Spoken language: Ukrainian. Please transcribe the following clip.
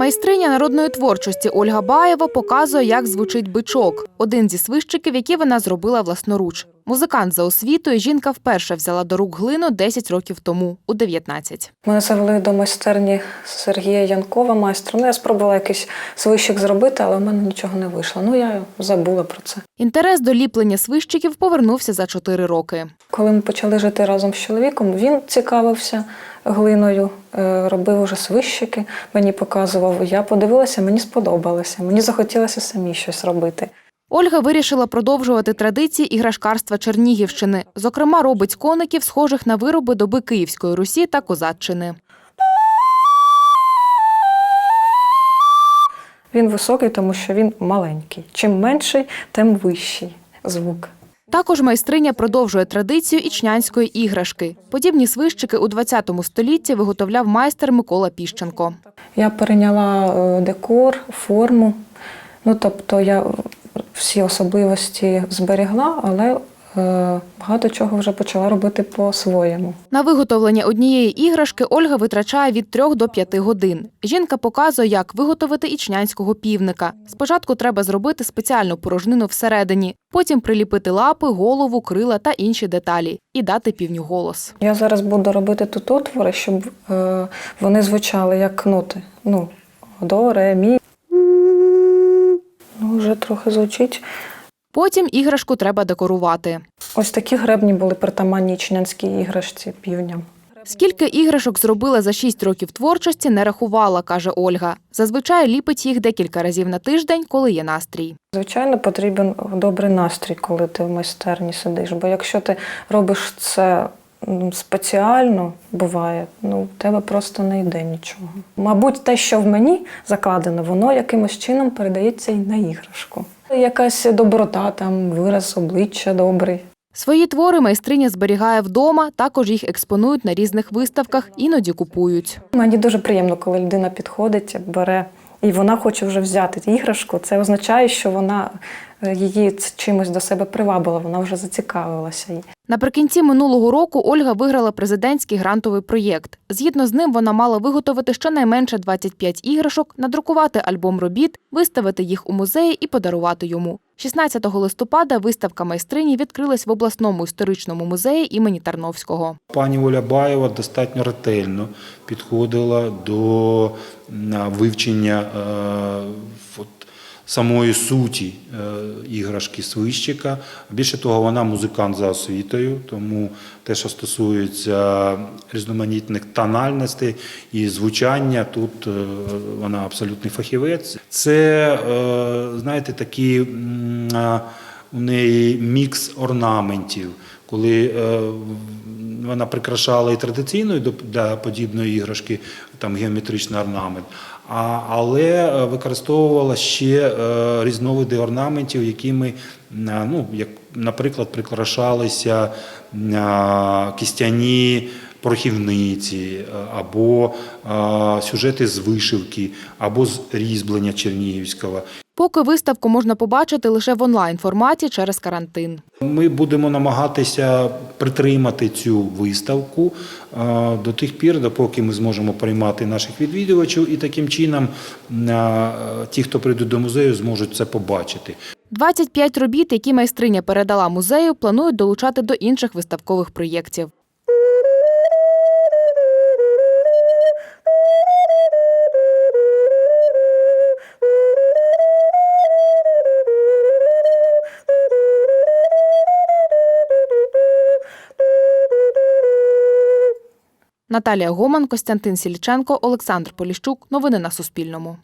Майстриня народної творчості Ольга Баєва показує, як звучить бичок один зі свищиків, які вона зробила власноруч. Музикант за освітою жінка вперше взяла до рук глину 10 років тому, у 19. Мене завели до майстерні Сергія Янкова, майстра. Ну, я спробувала якийсь свищик зробити, але в мене нічого не вийшло. Ну, я забула про це. Інтерес до ліплення свищиків повернувся за 4 роки. Коли ми почали жити разом з чоловіком, він цікавився глиною, е, робив уже свищики, мені показував. Я подивилася, мені сподобалося. Мені захотілося самі щось робити. Ольга вирішила продовжувати традиції іграшкарства Чернігівщини. Зокрема, робить коників, схожих на вироби доби Київської Русі та Козаччини. Він високий, тому що він маленький. Чим менший, тим вищий звук. Також майстриня продовжує традицію ічнянської іграшки. Подібні свищики у 20 столітті виготовляв майстер Микола Піщенко. Я перейняла е, декор, форму. Ну, тобто я всі особливості зберігла, але е, багато чого вже почала робити по-своєму. На виготовлення однієї іграшки Ольга витрачає від 3 до 5 годин. Жінка показує, як виготовити ічнянського півника. Спочатку треба зробити спеціальну порожнину всередині, потім приліпити лапи, голову, крила та інші деталі і дати півню голос. Я зараз буду робити тут отвори, щоб е, вони звучали як ноти. Ну, до, ре, мі. Трохи звучить. Потім іграшку треба декорувати. Ось такі гребні були притаманні чинянській іграшці півням. Скільки іграшок зробила за 6 років творчості, не рахувала, каже Ольга. Зазвичай ліпить їх декілька разів на тиждень, коли є настрій. Звичайно, потрібен добрий настрій, коли ти в майстерні сидиш. Бо якщо ти робиш це спеціально, буває, ну в тебе просто не йде нічого. Мабуть, те, що в мені закладено, воно якимось чином передається і на іграшку. Якась доброта, там вираз обличчя добрий. Свої твори майстриня зберігає вдома, також їх експонують на різних виставках, іноді купують. Мені дуже приємно, коли людина підходить, бере і вона хоче вже взяти іграшку. Це означає, що вона її чимось до себе привабила, вона вже зацікавилася. Наприкінці минулого року Ольга виграла президентський грантовий проєкт. Згідно з ним, вона мала виготовити щонайменше 25 іграшок, надрукувати альбом робіт, виставити їх у музеї і подарувати йому. 16 листопада виставка майстрині відкрилась в обласному історичному музеї імені Тарновського. Пані Оля Баєва достатньо ретельно підходила до вивчення е, от, самої суті е, іграшки свищика. Більше того, вона музикант за освітою, тому те, що стосується різноманітних тональностей і звучання, тут е, вона абсолютний фахівець. Це, е, знаєте, такі у неї мікс орнаментів, коли вона прикрашала і традиційною для подібної іграшки, там геометричний орнамент, а, але е, використовувала ще е, різновиди орнаментів, якими, е, ну, як, наприклад, прикрашалися е, кістяні порохівниці, е, або е, сюжети з вишивки, або з різьблення Чернігівського. Поки виставку можна побачити лише в онлайн форматі через карантин. Ми будемо намагатися притримати цю виставку е, до тих пір, допоки ми зможемо приймати наших відвідувачів, і таким чином е, ті, хто прийдуть до музею, зможуть це побачити. 25 робіт, які майстриня передала музею, планують долучати до інших виставкових проєктів. Наталія Гоман, Костянтин Сіліченко, Олександр Поліщук. Новини на Суспільному.